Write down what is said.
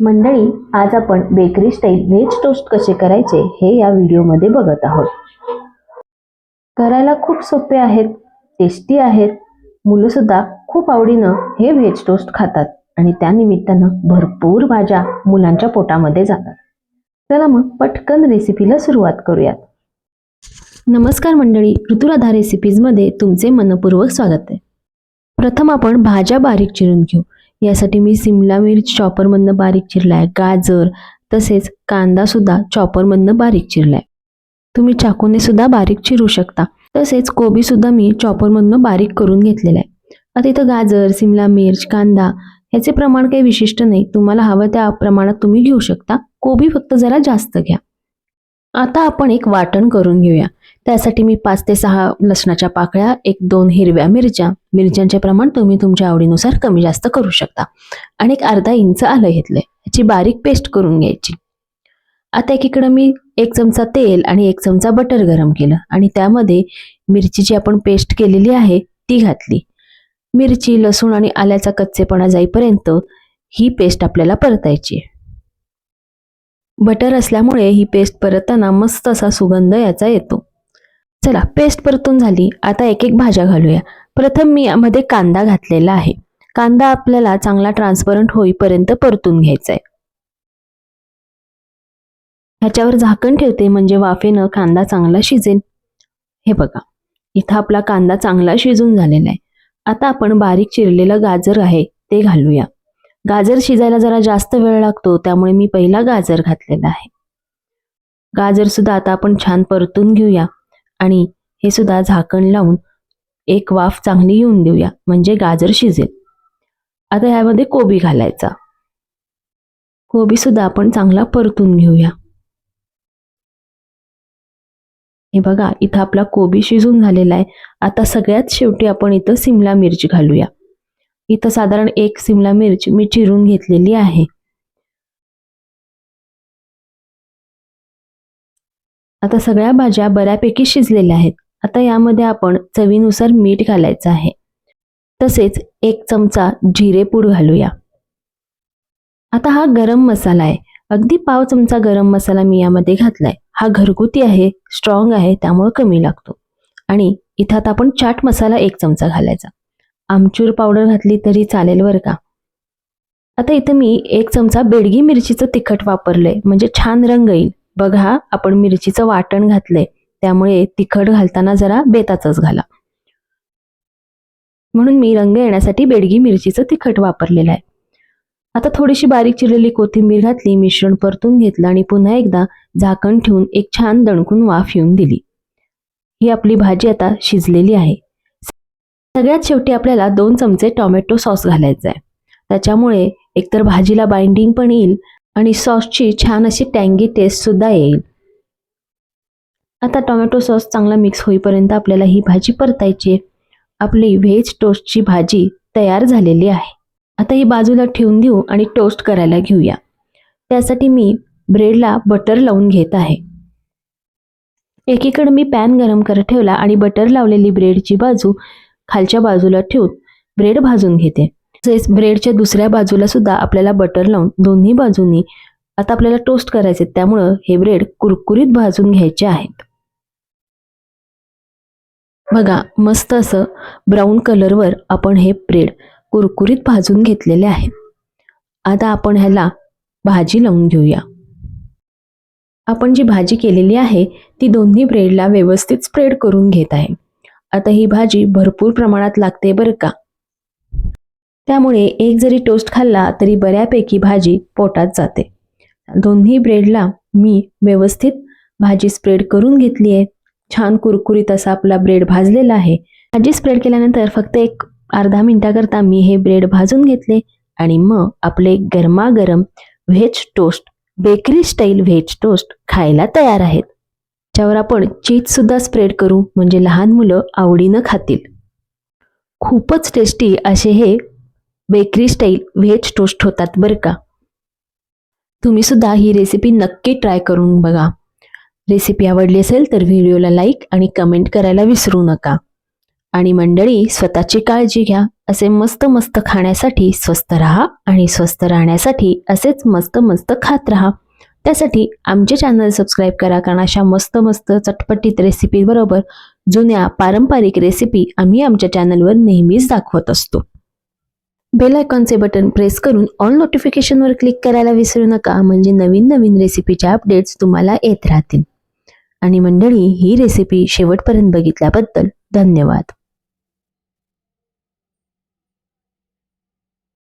मंडळी आज आपण बेकरी स्टाईल व्हेज टोस्ट कसे करायचे हे या व्हिडिओमध्ये बघत आहोत. करायला खूप सोपे आहेत टेस्टी आहेत मुलं सुद्धा खूप आवडीनं हे व्हेज टोस्ट खातात आणि त्या निमित्तानं भरपूर भाज्या मुलांच्या पोटामध्ये जातात. चला मग पटकन रेसिपीला सुरुवात करूयात. नमस्कार मंडळी ऋतुराधा रेसिपीजमध्ये तुमचे मनपूर्वक स्वागत आहे. प्रथम आपण भाज्या बारीक चिरून घेऊ. यासाठी मी सिमला मिर्च चॉपरमधनं बारीक चिरलाय. गाजर तसेच कांदा सुद्धा चॉपरमधनं बारीक चिरलाय. तुम्ही चाकूने सुद्धा बारीक चिरू शकता. तसेच कोबी सुद्धा मी चॉपरमधनं बारीक करून घेतलेला आहे आता इथं गाजर सिमला मिर्च कांदा ह्याचे प्रमाण काही विशिष्ट नाही. तुम्हाला हवं त्या प्रमाणात तुम्ही घेऊ शकता. कोबी फक्त जरा जास्त घ्या. आता आपण एक वाटण करून घेऊया. त्यासाठी मी पाच ते सहा लसणाच्या पाकळ्या एक दोन हिरव्या मिरच्या. मिरच्यांचे प्रमाण तुम्ही तुमच्या आवडीनुसार कमी जास्त करू शकता. आणि एक अर्धा इंच आलं घेतलंय. याची बारीक पेस्ट करून घ्यायची. आता एकीकडं मी एक चमचा तेल आणि एक चमचा बटर गरम केलं आणि त्यामध्ये मिरची जी आपण पेस्ट केलेली आहे ती घातली. मिरची लसूण आणि आल्याचा कच्चेपणा जाईपर्यंत ही पेस्ट आपल्याला परतायची बटर असल्यामुळे ही पेस्ट परतताना मस्त असा सुगंध याचा येतो. चला पेस्ट परतून झाली. आता एक एक भाज्या घालूया. प्रथम मी यामध्ये कांदा घातलेला आहे. कांदा आपल्याला चांगला ट्रान्सपरंट होईपर्यंत परतून घ्यायचा आहे ह्याच्यावर झाकण ठेवते म्हणजे वाफेनं कांदा चांगला शिजेल. हे बघा इथं आपला कांदा चांगला शिजून झालेला आहे आता आपण बारीक चिरलेलं गाजर आहे ते घालूया. गाजर शिजायला जरा जास्त वेळ लागतो त्यामुळे मी पहिला गाजर घातलेला आहे. गाजर सुद्धा आता आपण छान परतून घेऊया आणि हे सुद्धा झाकण लावून एक वाफ चांगली येऊन देऊया म्हणजे गाजर शिजेल. आता ह्यामध्ये कोबी घालायचा. कोबी सुद्धा आपण चांगला परतून घेऊया. हे बघा इथं आपला कोबी शिजून झालेला आहे. आता सगळ्यात शेवटी आपण इथं सिमला मिरची घालूया. इथं साधारण एक सिमला मिरच मी चिरून घेतलेली आहे. आता सगळ्या भाज्या बऱ्यापैकी शिजलेल्या आहेत. आता यामध्ये आपण चवीनुसार मीठ घालायचं आहे. तसेच एक चमचा जिरेपूड घालूया. आता हा गरम मसाला आहे. अगदी पाव चमचा गरम मसाला मी यामध्ये घातलाय. हा घरगुती आहे स्ट्रॉंग आहे त्यामुळे कमी लागतो. आणि इथं आता आपण चाट मसाला एक चमचा घालायचा. आमचूर पावडर घातली तरी चालेल बरं का? आता इथं मी एक चमचा बेडगी मिरचीचं तिखट वापरलंय. म्हणजे छान रंग येईल. बघा आपण मिरचीचं वाटण घातलंय. त्यामुळे तिखट घालताना जरा बेताचंच घाला. म्हणून मी रंग येण्यासाठी बेडगी मिरचीचं तिखट वापरलेलं आहे. आता थोडीशी बारीक चिरलेली कोथिंबीर घातली मिश्रण परतून घेतलं आणि पुन्हा एकदा झाकण ठेवून एक छान दणकून वाफ येऊन दिली. ही आपली भाजी आता शिजलेली आहे. सगळ्यात शेवटी आपल्याला दोन चमचे टोमॅटो सॉस घालायचा आहे त्याच्यामुळे एकतर भाजीला बाइंडिंग पण येईल आणि सॉसची छान अशी टँगी टेस्ट सुद्धा येईल. आता टोमॅटो सॉस चांगला मिक्स होईपर्यंत आपल्याला ही भाजी परतायची आहे. आपली व्हेज टोस्टची भाजी तयार झालेली आहे. आता ही बाजूला ठेवून देऊ आणि टोस्ट करायला घेऊया. त्यासाठी मी ब्रेडला बटर लावून घेत आहे. एकीकडे मी पॅन गरम करत ठेवला आणि बटर लावलेली ब्रेडची बाजू खालच्या बाजूला ठेवून ब्रेड भाजून घेते. तसेच ब्रेडच्या दुसऱ्या बाजूला सुद्धा आपल्याला बटर लावून दोन्ही बाजूंनी आता आपल्याला टोस्ट करायचे त्यामुळं हे ब्रेड कुरकुरीत भाजून घ्यायचे आहेत बघा मस्त असं ब्राऊन कलरवर आपण हे ब्रेड कुरकुरीत भाजून घेतलेले आहे. आता आपण ह्याला भाजी लावून घेऊया. आपण जी भाजी केलेली आहे ती दोन्ही ब्रेडला व्यवस्थित स्प्रेड करून घेत आहे. आता ही भाजी भरपूर प्रमाणात लागते बरं का? त्यामुळे एक जरी टोस्ट खाल्ला तरी बऱ्यापैकी भाजी पोटात जाते. दोन्ही ब्रेडला मी व्यवस्थित भाजी स्प्रेड करून घेतली आहे. छान कुरकुरीत असा आपला ब्रेड भाजलेला आहे. भाजी स्प्रेड केल्यानंतर फक्त एक अर्धा मिनटाकरता मी हे ब्रेड भाजून घेतले आणि मग आपले गरमागरम veg toast bakery style veg toast खायला तयार आहेत. त्याच्यावर आपण चीज सुद्धा स्प्रेड करू म्हणजे लहान मुलं आवडीनं खातील. खूपच टेस्टी असे हे बेकरी स्टाईल व्हेज टोस्ट होतात बरं का. तुम्ही सुद्धा ही रेसिपी नक्की ट्राय करून बघा. रेसिपी आवडली असेल तर व्हिडिओला लाईक आणि कमेंट करायला विसरू नका. आणि मंडळी स्वतःची काळजी घ्या. असे मस्त मस्त खाण्यासाठी स्वस्त राहा आणि स्वस्त राहण्यासाठी असेच मस्त मस्त खात राहा. त्यासाठी आमचे चॅनल सबस्क्राईब करा कारण अशा मस्त मस्त चटपटीत रेसिपीबरोबर जुन्या पारंपरिक रेसिपी आम्ही आमच्या चॅनलवर नेहमीच दाखवत असतो. बेल आयकॉनचे बटन प्रेस करून ऑल नोटिफिकेशनवर क्लिक करायला विसरू नका म्हणजे नवीन नवीन रेसिपीच्या अपडेट्स तुम्हाला येत राहतील. आणि मंडळी ही रेसिपी शेवटपर्यंत बघितल्याबद्दल धन्यवाद.